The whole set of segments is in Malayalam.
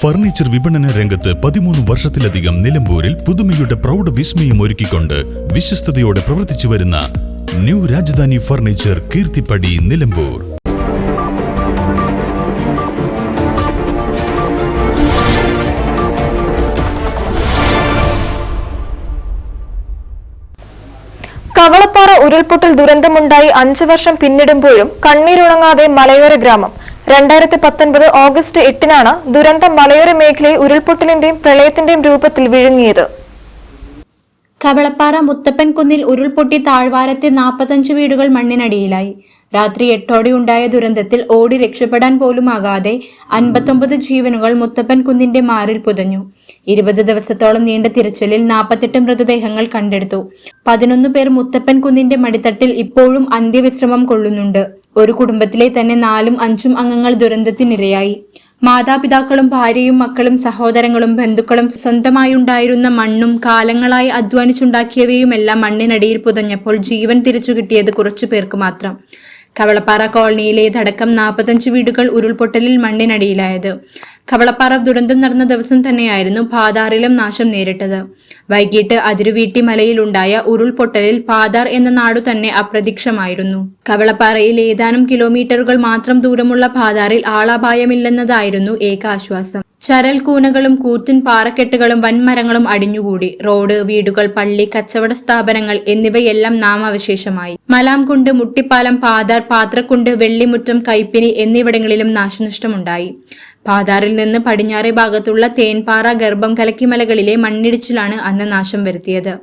ഫർണിച്ചർ വിപണന രംഗത്ത് പതിമൂന്ന് വർഷത്തിലധികം നിലമ്പൂരിൽ പുതുമയുടെ പ്രൗഢ വിസ്മയം ഒരുക്കിക്കൊണ്ട് വിശ്വസ്തയോടെ പ്രവർത്തിച്ചു വരുന്ന ന്യൂ രാജധാനി ഫർണിച്ചർ കീർത്തിപ്പടി നിലമ്പൂർ. കവളപ്പാറ ഉരുൾപൊട്ടൽ ദുരന്തമുണ്ടായി അഞ്ചു വർഷം പിന്നിടുമ്പോഴും കണ്ണീരുണങ്ങാതെ മലയോര ഗ്രാമം. രണ്ടായിരത്തി പത്തൊൻപത് ഓഗസ്റ്റ് എട്ടിനാണ് ദുരന്തം മലയോര മേഖലയെ ഉരുൾപൊട്ടലിന്റെയും പ്രളയത്തിന്റെയും രൂപത്തിൽ വിഴുങ്ങിയത്. കവളപ്പാറ മുത്തപ്പൻകുന്നിൽ ഉരുൾപൊട്ടി താഴ്വാരത്തെ നാൽപ്പത്തഞ്ച് വീടുകൾ മണ്ണിനടിയിലായി. രാത്രി എട്ടോടെയുണ്ടായ ദുരന്തത്തിൽ ഓടി രക്ഷപ്പെടാൻ പോലുമാകാതെ അൻപത്തൊമ്പത് ജീവനുകൾ മുത്തപ്പൻകുന്നിന്റെ മാറിൽ പുതഞ്ഞു. ഇരുപത് ദിവസത്തോളം നീണ്ട തിരച്ചിലിൽ നാൽപ്പത്തെട്ട് മൃതദേഹങ്ങൾ കണ്ടെടുത്തു. പതിനൊന്ന് പേർ മുത്തപ്പൻകുന്നിന്റെ മടിത്തട്ടിൽ ഇപ്പോഴും അന്ത്യവിശ്രമം കൊള്ളുന്നുണ്ട്. ഒരു കുടുംബത്തിലെ തന്നെ നാലും അഞ്ചും അംഗങ്ങൾ ദുരന്തത്തിനിരയായി. മാതാപിതാക്കളും ഭാര്യയും മക്കളും സഹോദരങ്ങളും ബന്ധുക്കളും സ്വന്തമായി ഉണ്ടായിരുന്ന മണ്ണും കാലങ്ങളായി അധ്വാനിച്ചുണ്ടാക്കിയവയുമെല്ലാം മണ്ണിനടിയിൽ പുതഞ്ഞപ്പോൾ ജീവൻ തിരിച്ചു കിട്ടിയത് കുറച്ചു പേർക്ക് മാത്രം. കവളപ്പാറ കോളനിയിലേതടക്കം നാൽപ്പത്തഞ്ച് വീടുകൾ ഉരുൾപൊട്ടലിൽ മണ്ണിനടിയിലായത്. കവളപ്പാറ ദുരന്തം നടന്ന ദിവസം തന്നെയായിരുന്നു പാതാറിലും നാശം നേരിട്ടത്. വൈകിട്ട് അതിരുവീട്ടി മലയിലുണ്ടായ ഉരുൾപൊട്ടലിൽ പാതാർ എന്ന നാടു തന്നെ അപ്രത്യക്ഷമായിരുന്നു. കവളപ്പാറയിൽ ഏതാനും കിലോമീറ്ററുകൾ മാത്രം ദൂരമുള്ള പാതാറിൽ ആളപായമില്ലെന്നതായിരുന്നു ഏക ആശ്വാസം ചരൽ കൂനകളും കൂറ്റൻ പാറക്കെട്ടുകളും വൻമരങ്ങളും അടിഞ്ഞുകൂടി. റോഡ് വീടുകൾ പള്ളി കച്ചവട സ്ഥാപനങ്ങൾ എന്നിവയെല്ലാം നാമാവശേഷമായി. മലാംകുണ്ട് മുട്ടിപ്പാലം പാതാർ പാത്രക്കുണ്ട് വെള്ളിമുറ്റം കൈപ്പിനി എന്നിവിടങ്ങളിലും നാശനഷ്ടമുണ്ടായി. പാതാറിൽ നിന്ന് പടിഞ്ഞാറേ ഭാഗത്തുള്ള തേൻപാറ ഗർഭം കലക്കിമലകളിലെ മണ്ണിടിച്ചിലാണ് അന്ന് നാശം വരുത്തിയത്.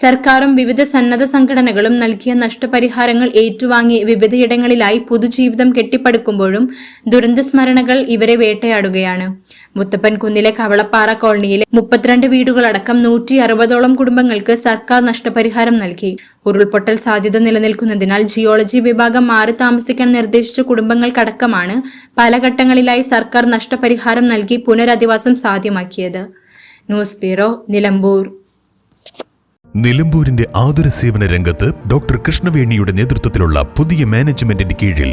സർക്കാരും വിവിധ സന്നദ്ധ സംഘടനകളും നൽകിയ നഷ്ടപരിഹാരങ്ങൾ ഏറ്റുവാങ്ങി വിവിധയിടങ്ങളിലായി പുതുജീവിതം കെട്ടിപ്പടുക്കുമ്പോഴും ദുരന്തസ്മരണകൾ ഇവരെ വേട്ടയാടുകയാണ്. മുത്തപ്പൻ കുന്നിലെ കവളപ്പാറ കോളനിയിലെ മുപ്പത്തിരണ്ട് വീടുകളടക്കം നൂറ്റി അറുപതോളം കുടുംബങ്ങൾക്ക് സർക്കാർ നഷ്ടപരിഹാരം നൽകി. ഉരുൾപൊട്ടൽ സാധ്യത നിലനിൽക്കുന്നതിനാൽ ജിയോളജി വിഭാഗം മാറി താമസിക്കാൻ നിർദ്ദേശിച്ച കുടുംബങ്ങൾക്കടക്കമാണ് പല ഘട്ടങ്ങളിലായി സർക്കാർ നഷ്ടപരിഹാരം നൽകി പുനരധിവാസം സാധ്യമാക്കിയത്. News bureau Nilambur. നിലമ്പൂരിന്റെ ആതുര സേവന രംഗത്ത് ഡോക്ടർ കൃഷ്ണവേണിയുടെ നേതൃത്വത്തിലുള്ള പുതിയ മാനേജ്മെന്റിന്റെ കീഴിൽ